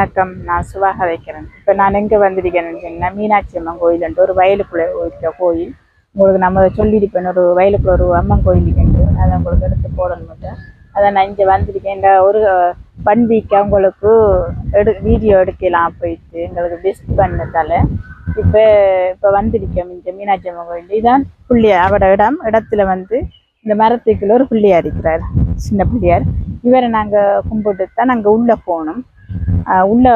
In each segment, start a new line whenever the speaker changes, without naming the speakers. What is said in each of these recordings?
வணக்கம். நான் சுவாக வைக்கிறேன். இப்போ நான் எங்கே வந்திருக்கேன்னு சொன்னால் மீனாட்சி அம்மன் கோயில்ன்ட்டு ஒரு வயலுக்குள்ளே இருக்கிற கோயில். உங்களுக்கு நம்ம சொல்லியிருப்பேன் ஒரு வயலுக்குள்ள ஒரு அம்மன் கோயில் இருக்குன்ட்டு அதை உங்களுக்கு எடுத்து போடணும் மட்டும். அதை நான் இங்கே வந்திருக்கேன். இந்த ஒரு ஒன் வீக் உங்களுக்கு எடு வீடியோ எடுக்கலாம் போயிட்டு. எங்களுக்கு பெஸ்ட் பண்ணதால. இப்போ இப்போ வந்திருக்கோம் இந்த மீனாட்சி அம்மன் கோயில் இதுதான் பிள்ளையார் அவரோட இடம். இடத்துல வந்து இந்த மரத்துக்குள்ள ஒரு பிள்ளையார் இருக்கிறார். சின்ன பிள்ளையார். இவரை நாங்கள் கும்பிட்டு தான் நாங்கள் உள்ளே போகணும் உள்ள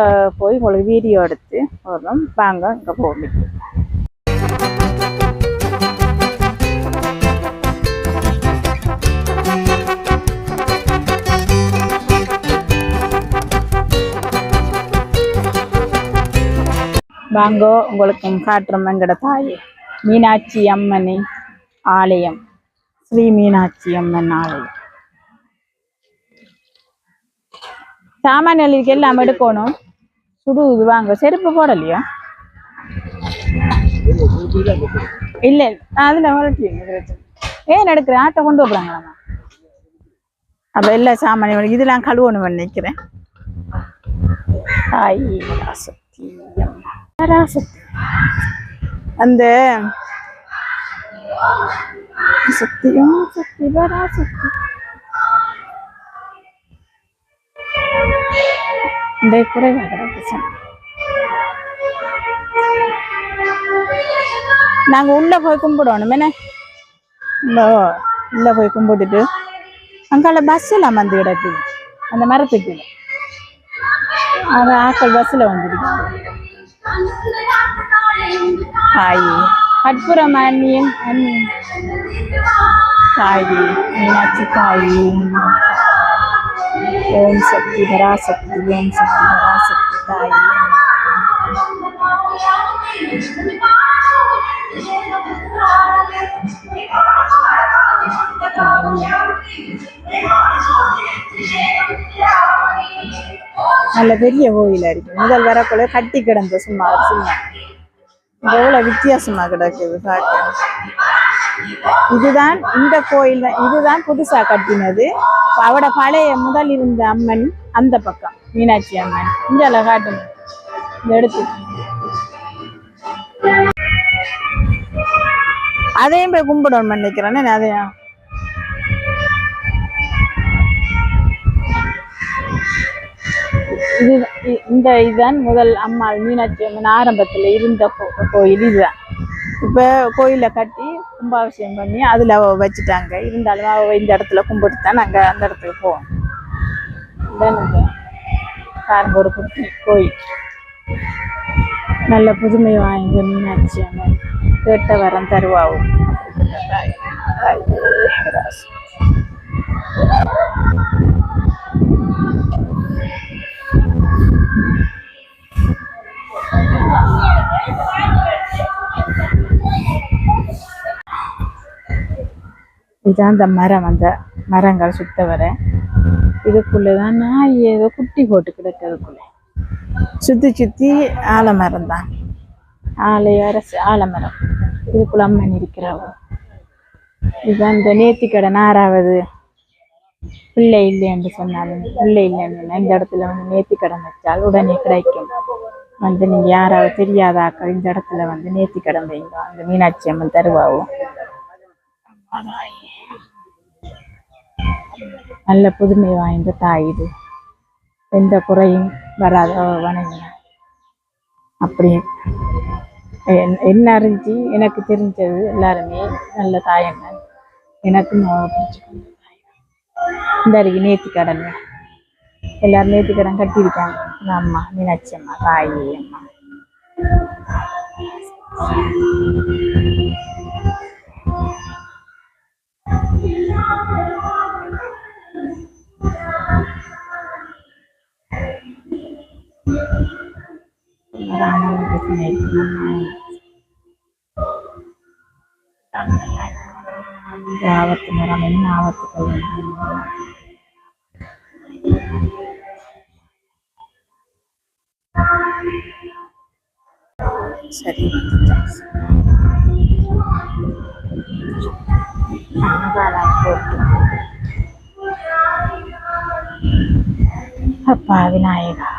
போய் உங்களுக்கு வீடியோ எடுத்து வரணும் வாங்க இங்கே போகும் வாங்கோ உங்களுக்கு காட்டுறோம். எங்கட தாய்? மீனாட்சி அம்மனி ஆலயம். ஸ்ரீ மீனாட்சி அம்மன் ஆலயம். சாமானியர்களுக்கு எல்லாம் எடுக்கணும். சுடுது வாங்க. செருப்பு போடலையா? இல்ல அதுல ஏன் எடுக்கிறேன் ஆட்டை கொண்டு போறாங்களாமா அப்ப எல்லா சாமானியம் இதெல்லாம் கழுவணும் நினைக்கிறேன். பராசக்தி அந்த சக்தியும் சக்தி பராசக்தி இந்த குறைவாக கிடக்கு நாங்க உள்ள போய் கும்பிடணும் என்ன? உள்ள போய் கும்பிட்டுட்டு அங்கால பஸ் எல்லாம் வந்து கிடக்குது அந்த மரத்துக்கு. அந்த ஆக்கள் பஸ்ல வந்துருக்கு தாயி கற்பூரம் அண்ணியும் அண்ணி தாயி மீனாட்சி தாயி. ஓம் சக்தி பராசக்தி ஓம் சக்தி பராசக்தி தாயே நல்ல பெரிய கோயிலா இருக்கு முதல் வரக்குள்ள கட்டி கிடந்த சும்மா சும்மா எவ்வளவு வித்தியாசமா கிடக்குது பார்க்க. இதுதான் இந்த கோயில் தான். இதுதான் புதுசா கட்டினது. அவட பழைய முதல் இருந்த அம்மன் அந்த பக்கம் மீனாட்சி அம்மன். இந்தியால காட்டுங்க எடுத்து. அதையும் போய் கும்பிடணும் நினைக்கிறேன். அதையும் இது இந்த இதுதான் முதல் அம்மாள் மீனாட்சி அம்மன் ஆரம்பத்துல இருந்த கோ- கோயில். இதுதான். இப்ப கோயிலை கட்டி கும்பாபிஷேகம் பண்ணி அதில் வச்சுட்டாங்க. இருந்தாலும் அவ இந்த இடத்துல கும்பிட்டு தான் நாங்கள் அந்த இடத்துக்கு போவோம். இதான் இந்த பாருங்க ஒரு குட்டி கோயில். நல்ல புதுமை வாய்ந்த மீனாட்சி அம்மன் கேட்ட வரம் தருவாவும் இதுதான் அந்த மரம் அந்த மரங்கள் சுத்த வர இதுக்குள்ளதான் நாய் ஏதோ குட்டி போட்டு கிடக்கிறதுக்குள்ளே சுத்தி சுத்தி ஆலமரம் தான். ஆலை அரசு ஆலமரம் இதுக்குள்ள அம்மன் இருக்கிறாவோ இதுதான் இந்த நேர்த்திக்கடன் ஆறாவது பிள்ளை இல்லை என்று சொன்னாலும் பிள்ளை இல்லைன்னு இந்த இடத்துல வந்து நேத்திக்கடன் வச்சால் உடனே கிடைக்கும். வந்து நீங்க யாராவது தெரியாத ஆக்கள் இந்த இடத்துல வந்து நேத்திக்கடன் வைங்க. அந்த மீனாட்சி அம்மன் தருவாவும் நல்ல புதுமை வாய்ந்த தாய் இது. எந்த குறையும் வராத வணங்க அப்படி என்- என்ன அறிஞ்சு? எனக்கு தெரிஞ்சது எல்லாருமே நல்ல தாயங்க எனக்கு தாய் இந்த அருகே நேத்தி கடன் எல்லாரும் நேத்தி கடன் கட்டியிருக்காங்க. இந்த அம்மா மீனாட்சி அம்மா தாய் அம்மா. Thank you. ஆபத்து நேரம் என்ன சரி. அப்பா விநாயகா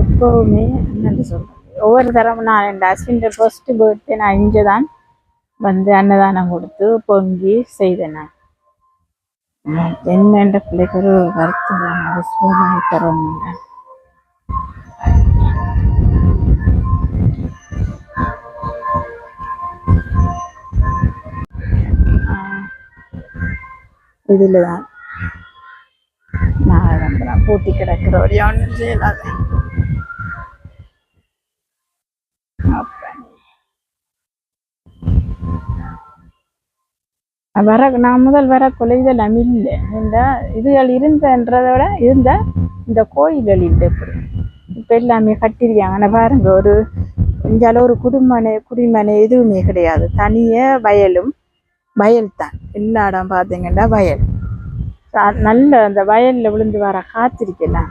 எப்போவுமே என்னென்னு ஒவ்வொரு தரம் நான் என் ஹஸ்பண்டோட ஃபர்ஸ்ட் பர்த்டே நான் இங்கே தான் வந்து அன்னதானம் கொடுத்து பொங்கி செய்தேன் நான் உம், என்னென்ற பிள்ளைக்கு ஒரு வருத்தம் அது சுகமாய் தரும் இதில் தான் நான் நம்புறேன் பூட்டி கிடக்கிற ஒரு ஒன்றும் செய்யலாது வர நான் முதல் வர கொலைதல் அமில்ல இல்லை இந்த இதுகள் இருந்தன்றதை விட இருந்த இந்த கோயில்கள் இல்லை இப்படி. இப்போ எல்லாமே கட்டிருக்காங்க. ஆனால் பாருங்க ஒரு இங்கால ஒரு குடிமனை குடிமனை எதுவுமே கிடையாது. தனியாக வயலும் வயல் தான். எல்லா இடம் பார்த்தீங்கன்னா வயல் நல்ல அந்த வயலில் விழுந்து வர காத்திருக்கலாம்.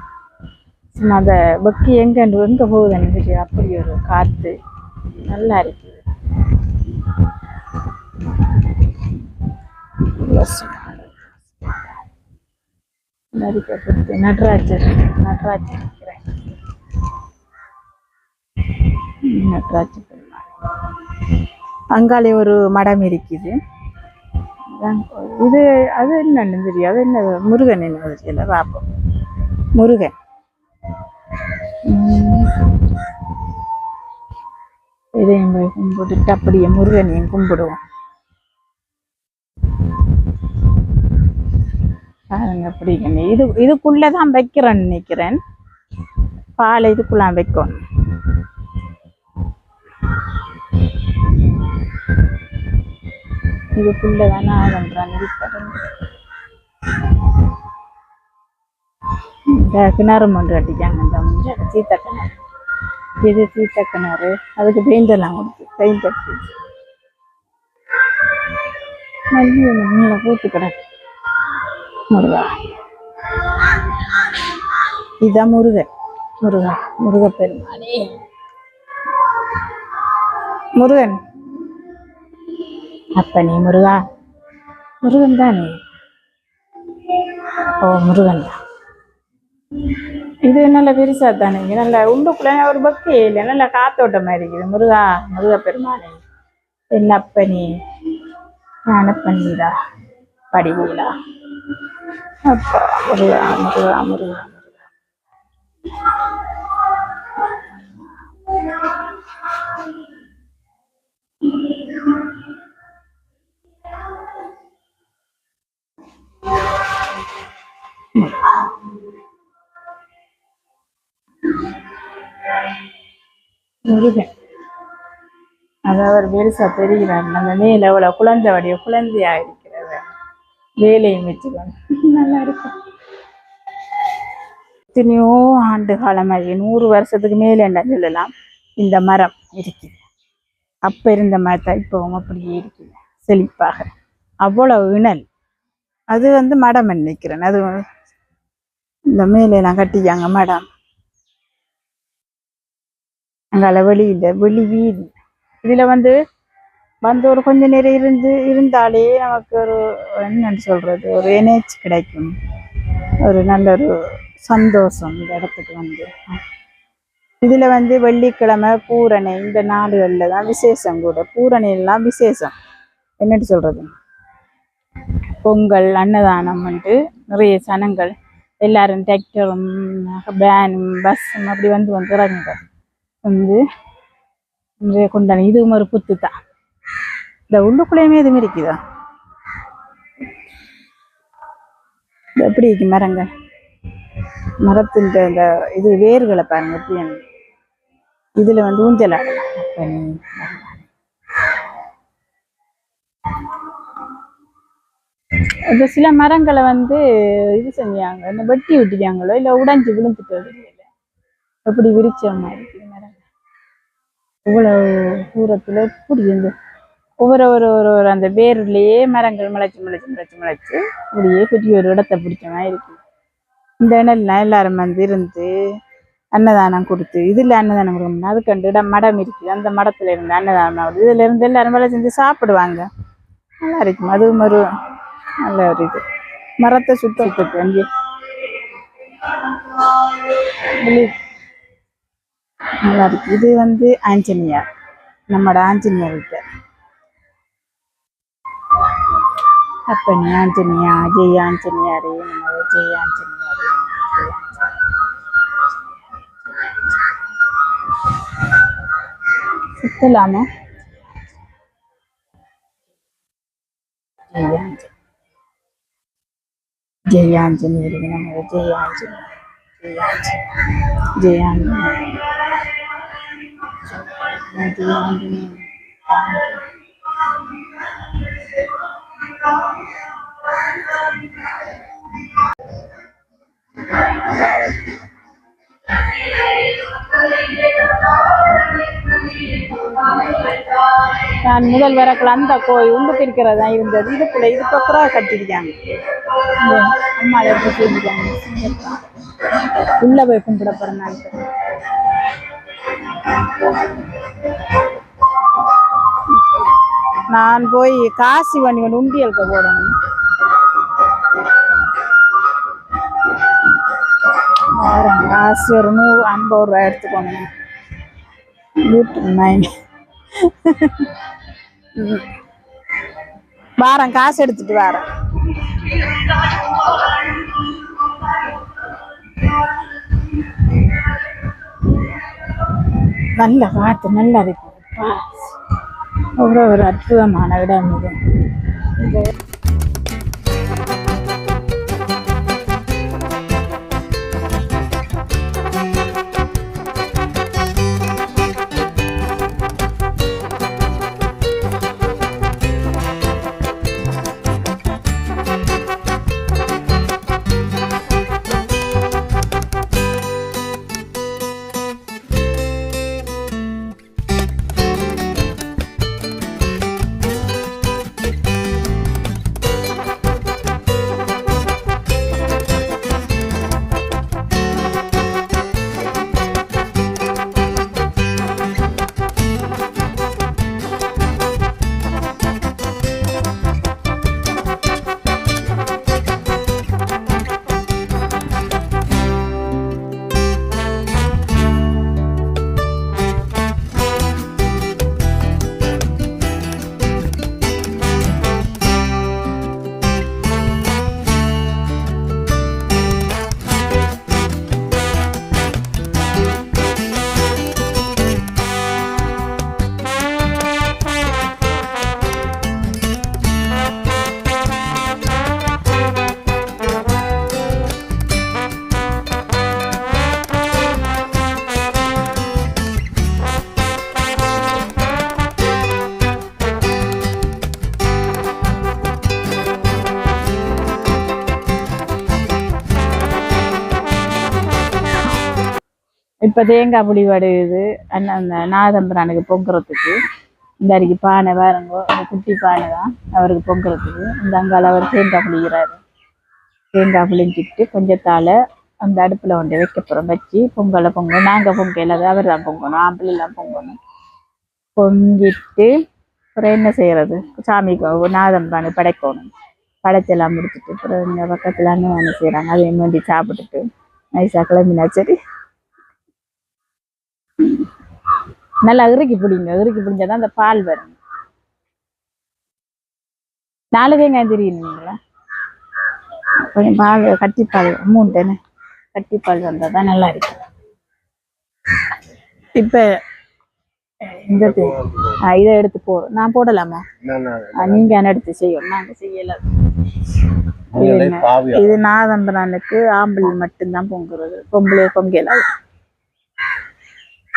சும்மா அந்த பக்கி எங்க எங்கே போகுதுன்னு தெரியும் அப்படி ஒரு காற்று. நல்லா இருக்குது நடராஜர் நடராஜர் நடராஜ நடராஜர் ஒரு மடம் இருக்குது. இது அது என்னன்னு தெரியும் அது என்ன முருகன் என்ன தெரியல பார்ப்போம் முருகன். உம். இதையும் கும்பிட்டு கும்பிட்டுட்டு அப்படியே முருகனையும் கும்பிடுவோம். பாருங்க பிடிக்கணும் இது இது இதுக்குள்ளதான் வைக்கிறேன்னு நினைக்கிறேன். பால் இதுக்குள்ள வைக்கணும். இதுக்குள்ளதான் தானே இந்த கிணறு ஒன்று கட்டிக்காங்க இந்த முஞ்ச சீத்த கிணறு இது சீத்த கிணறு அதுக்கு பெயிண்ட் எல்லாம் கொடுத்து பெயிண்ட் அடிச்சு மல்லிகை மேலே பூத்து கிடக்கு முருகா. இதுதான் முருகன். முருகா முருகப்பெருமானே. முருகன். அப்பனே முருகா. முருகன் தானே? ஓ முருகன் தான். இது நல்ல பெருசா தானே? நல்ல உள்ளுக்குள்ள ஒரு பக்தி இல்லை. நல்ல காத்தோட்டம் மாதிரி இருக்குது. முருகா முருக பெருமானே என் அப்பனே ஞானப்பன்னிதா படிவீலா அப்பா முருகா முருகா முருகா. முருகன். அது அவர் பெருசா தெரிகிறார். நம்ம மேல அவ்வளவு குழந்தை வடிவ குழந்தையா இருக்கிறது வேலையும் வச்சுக்கணும். நல்லா இருக்கும் எத்தனையோ ஆண்டு காலமாக நூறு வருஷத்துக்கு மேலே என்ன சொல்லலாம் இந்த மரம் இருக்குது. அப்ப இருந்த மரத்தை இப்போவும் அப்படியே இருக்குது. செழிப்பாக. அவ்வளவு இணல் அது வந்து மடம் நினைக்கிறேன். அது இந்த மேலெல்லாம் கட்டிக்காங்க மடம். அங்கால வெளியில் வெளி வீதி. இதுல வந்து வந்து ஒரு கொஞ்ச நேரம் இருந்து இருந்தாலே நமக்கு ஒரு என்னன்னு சொல்றது ஒரு எனர்ஜி கிடைக்கும். ஒரு நல்ல ஒரு சந்தோஷம் இந்த இடத்துக்கு வந்து. இதுல வந்து வெள்ளிக்கிழமை பூரணை இந்த நாடுகளில் தான் விசேஷம் கூட. பூரணையெல்லாம் விசேஷம். என்னட்டு சொல்றது? பொங்கல் அன்னதானம் வந்துட்டு நிறைய சனங்கள். எல்லாரும் டிராக்டரும் வேனும் பஸ்ஸும் அப்படி வந்து வந்து இறங்குங்க. வந்து நிறைய கொண்டாடி இதுவும் ஒரு புத்து தான் இந்த உள்ளுக்குள்ளேயுமே எதுவும் இருக்குதா? இது எப்படி இருக்கு மரங்கள் மரத்தின் இந்த இது வேர்களை பாருங்க எப்படி இதுல வந்து ஊஞ்சல் ஆடலாம். சில மரங்களை வந்து இது செஞ்சாங்க. இந்த வெட்டி விட்டுட்டாங்களோ இல்ல உடைஞ்சு விழுந்துட்டு தெரியல. எப்படி விரிச்ச மாதிரி இருக்குது மரங்கள்? இவ்வளவு தூரத்துல எப்படி இருந்து ஒவ்வொரு ஒரு ஒரு ஒரு அந்த வேர்லேயே மரங்கள் முளைச்சி முளைச்சி முளைச்சு முளைச்சு இப்படியே பெரிய ஒரு இடத்த பிடிச்ச மாதிரி இருக்கு. இந்த இடம்லாம் எல்லாரும் வந்து இருந்து அன்னதானம் கொடுத்து இதுல அன்னதானம் கொடுக்கணும் அதுக்கண்டு இடம் மடம் இருக்குது அந்த மடத்துல இருந்து அன்னதானம் ஆகுது. இதுல இருந்து எல்லாரும் வேலை செஞ்சு சாப்பிடுவாங்க. நல்லா இருக்கும் அதுவும் ஒரு நல்ல ஒரு இது. மரத்தை சுத்தத்துக்கு அங்கே நல்லா இருக்கு இது வந்து ஆஞ்சநேயர். நம்மட ஆஞ்சநேயர் கிட்ட அப்பனி ஆஞ்சனியா ஜெய் ஆஞ்சனியாரே நம்ம ஜெய் ஆஞ்சனியாரே ஜெய் ஆஞ்சனியாரே. சுத்தலாமா? ஜெய் ஆஞ்சனி ஜெய் ஆஞ்சனியரே நம்ம ஜெய் ஆஞ்சனி ஜெய் ஆஞ்சனி ஜெய் ஆஞ்சனி ஜெய் ஆஞ்சனி நான் முதல் வரக்குள்ள அந்த கோயில் உண்டு பிரிக்கிறதா இருந்தது. இதுக்குள்ள இது பக்கரா கட்டிருக்காங்க அம்மா எடுத்து செஞ்சுக்காங்க உள்ள போய் கும்பிட போறேன் நான். நான் போய் காசி பண்ணி கொண்டு உண்டியலுக்கு போடணும். வரேன். காசு ஒரு நூறு ஐம்பது ரூபாய் எடுத்துக்கோங்க. நூற்று வாரேன் காசு எடுத்துட்டு வாரேன். நல்ல காற்று நல்லா இருக்கு. அவ்வளோ ஒரு அற்புதமான இடம் இது இப்போ தேங்காய் புளி வடுகுது அண்ணன் அந்த நாதம்பரானுக்கு பொங்குறதுக்கு. இந்த அடிக்கு பானை வேறங்கோ அந்த குட்டி பானை தான் அவருக்கு பொங்குறதுக்கு. இந்த அங்கால அவர் தேங்காய் புளிக்கிறாரு தேங்காய் புளிஞ்சிக்கிட்டு கொஞ்சத்தால் அந்த அடுப்பில் கொண்டு வைக்க போகிறோம் வச்சு பொங்கலை பொங்கல் நாங்கள் பொங்கல் இல்லாத அவர் தான் பொங்கணும். ஆம்பளைல்லாம் பொங்கணும். பொங்கிட்டு அப்புறம் என்ன செய்யறது? சாமிக்கு நாதம்பரானு படைக்கணும். படைச்செல்லாம் முடிச்சுட்டு அப்புறம் இந்த பக்கத்தில் அண்ணன் என்ன செய்கிறாங்க அதையும் வேண்டி சாப்பிட்டுட்டு நைஸாக கிளம்பினா சரி நல்லா இறுக்கி பிடிங்க இறுக்கி பிடிஞ்சாதான் அந்த பால் வரும். நாலு தேங்காய் தெரியுங்களா கொஞ்சம் பால் கட்டிப்பால் மூணு தானே கட்டிப்பால் வந்தால் தான் நல்லா இருக்கும் இப்போ இந்த இதை எடுத்து போ நான் போடலாமா? நீங்க என்ன எடுத்து செய்யணும்? நாங்க செய்யல இது நாதம்பரானுக்கு ஆம்பளை மட்டும்தான் பொங்குறது பொம்பளை பொங்கல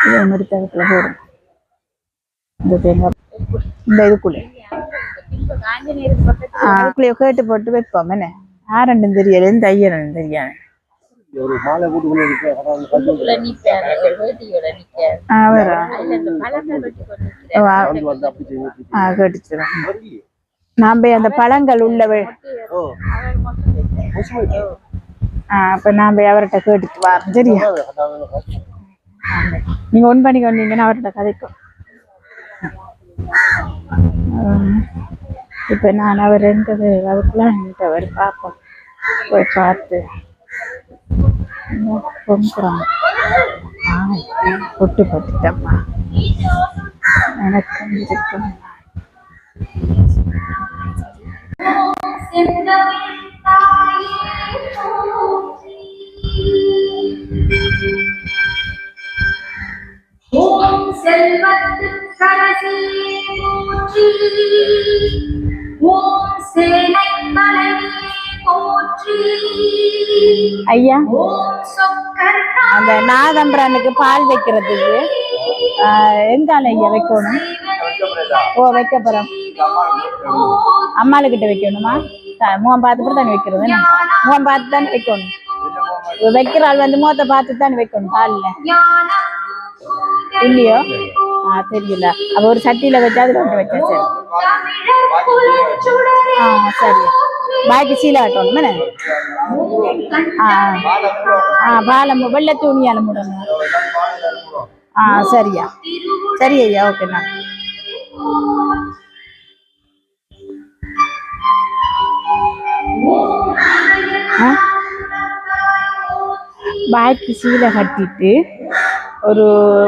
இதை எடுத்து அதுக்குள்ள போடும் இந்த தேங்காய் இந்த இதுக்குள்ளே. கேட்டு போட்டு வைப்போம். என்ன? ஆரண்டும் தெரியல எந்த ஐயரண்டும் தெரியாது.
ஒரு மாலை அதான் அந்த
பழங்கள் உள்ள அப்ப நாம அவர்கிட்ட கேட்டுட்டு வரோம் சரியா? நீங்க ஒன் பண்ணி வந்தீங்கன்னா அவரோட கதைக்கும் இப்ப நான் அவர் இருந்தது அதுக்குள்ள என்கிட்ட அவர் பார்ப்போம். போய் பார்த்து. என்ன ஆ பொட்டு பட்டுட்டப்பா எனக்கு இருக்கும்
ஓம் செல்வத்து கரசி போற்றி. ஓம் சேனை போற்றி.
ஐயா
ஓம்
அந்த நாதம்பிரானுக்கு பால் வைக்கிறதுக்கு எங்கால ஐயா வைக்கணும்? ஓ வைக்க போறோம் அம்மாளுக்கிட்ட வைக்கணுமா? முகம் பார்த்து கூட தானே வைக்கிறது என்ன? முகம் பார்த்து தானே வைக்கணும் வைக்கிற ஆள் வந்து முகத்தை பார்த்து தானே வைக்கணும் பால்ல இல்லையோ? ஆ தெரியல. அப்ப ஒரு சட்டியில வச்சா அதுல கொண்டு வச்சா சரி ஆ சரி. பாக்கி சீல கட்டணும் ஆ ஆ. பாலம் வெள்ளை துணியால முடணும் ஆ சரியா. சரி ஐயா ஓகேண்ணா பாக்கி சீலை கட்டிட்டு ஒரு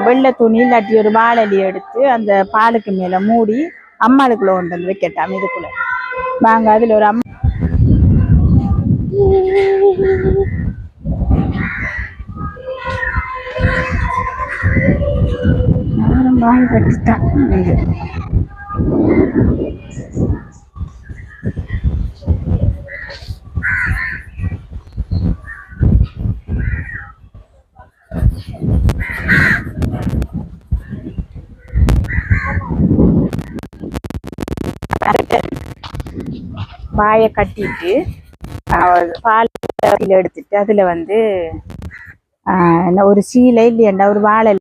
வெள்ளை துணி இல்லாட்டி ஒரு வாழலி எடுத்து அந்த பாலுக்கு மேல மூடி அம்மாளுக்குள்ள கொண்டு வந்து வைக்கட்டாம் இதுக்குள்ள. வாங்க அதுல ஒரு அம்மா. யாரும் வாயை கட்டிட்டு பால் எடுத்துட்டு அதுல வந்து என்ன ஒரு சீலை இல்லையாண்டா ஒரு வாழை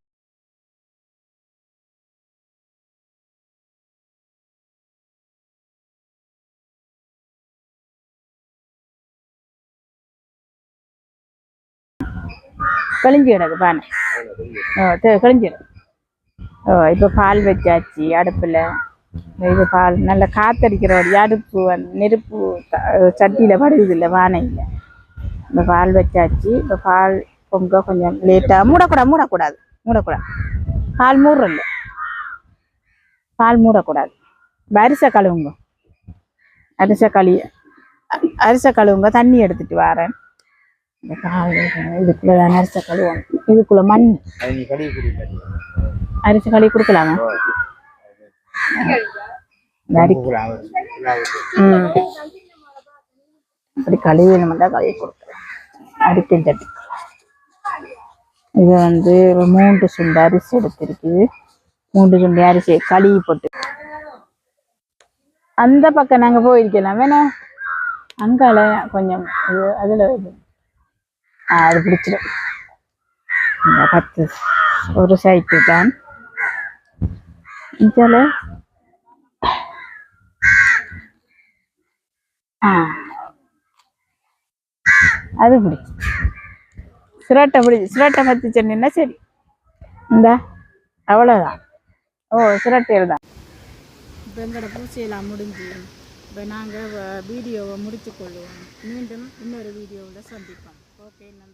கழிஞ்சு கிடக்கு பானை. கழிஞ்சிடும் ஓ இப்போ பால் வச்சாச்சு அடுப்பில். இது பால் நல்லா காத்தடிக்கிற வழி அடுப்பு நெருப்பு சட்டியில் படுகுது இல்லை வானையில். இந்த பால் வச்சாச்சு. இப்போ பால் பொங்க கொஞ்சம் லேட்டாக மூடக்கூடாது மூடக்கூடாது மூடக்கூடாது. பால் மூடுறல்ல. பால் மூடக்கூடாது. அரிசை கழுவுங்க. அரிசை கழுவி அ- அரிசை கழுவுங்க தண்ணி எடுத்துட்டு வரேன். இந்த பால் இதுக்குள்ள தான் அரிசை கழுவணும். இதுக்குள்ள மண். அரிசி கழுவி கொடுக்கலாமா? அப்படி கழுவி மட்டும் கழுவி கொடுக்குறேன் அரிக்கல் சட்டி இது. வந்து ஒரு மூன்று சுண்டு அரிசி எடுத்திருக்குது. மூன்று சுண்டு அரிசி கழுவி போட்டு. அந்த பக்கம் நாங்க போயிருக்கலாம். வேணா. அங்கால கொஞ்சம் இது அதுல அது பிடிச்சிடும். இந்த பத்து. ஒரு சைட்டு தான். இதில் அது பிடிச்சி சிரட்டை பிடிச்சி சிரட்டை பற்றி சொன்னீங்கன்னா சரி. இந்த அவ்வளோதான் ஓ சிரட்டையில் தான். இப்போ எங்களோட பூசையெல்லாம் முடிஞ்சு இப்போ நாங்கள் வீடியோவை முடித்து கொள்வோம். மீண்டும் இன்னொரு வீடியோவில் சந்திப்போம். ஓகே நன்றி.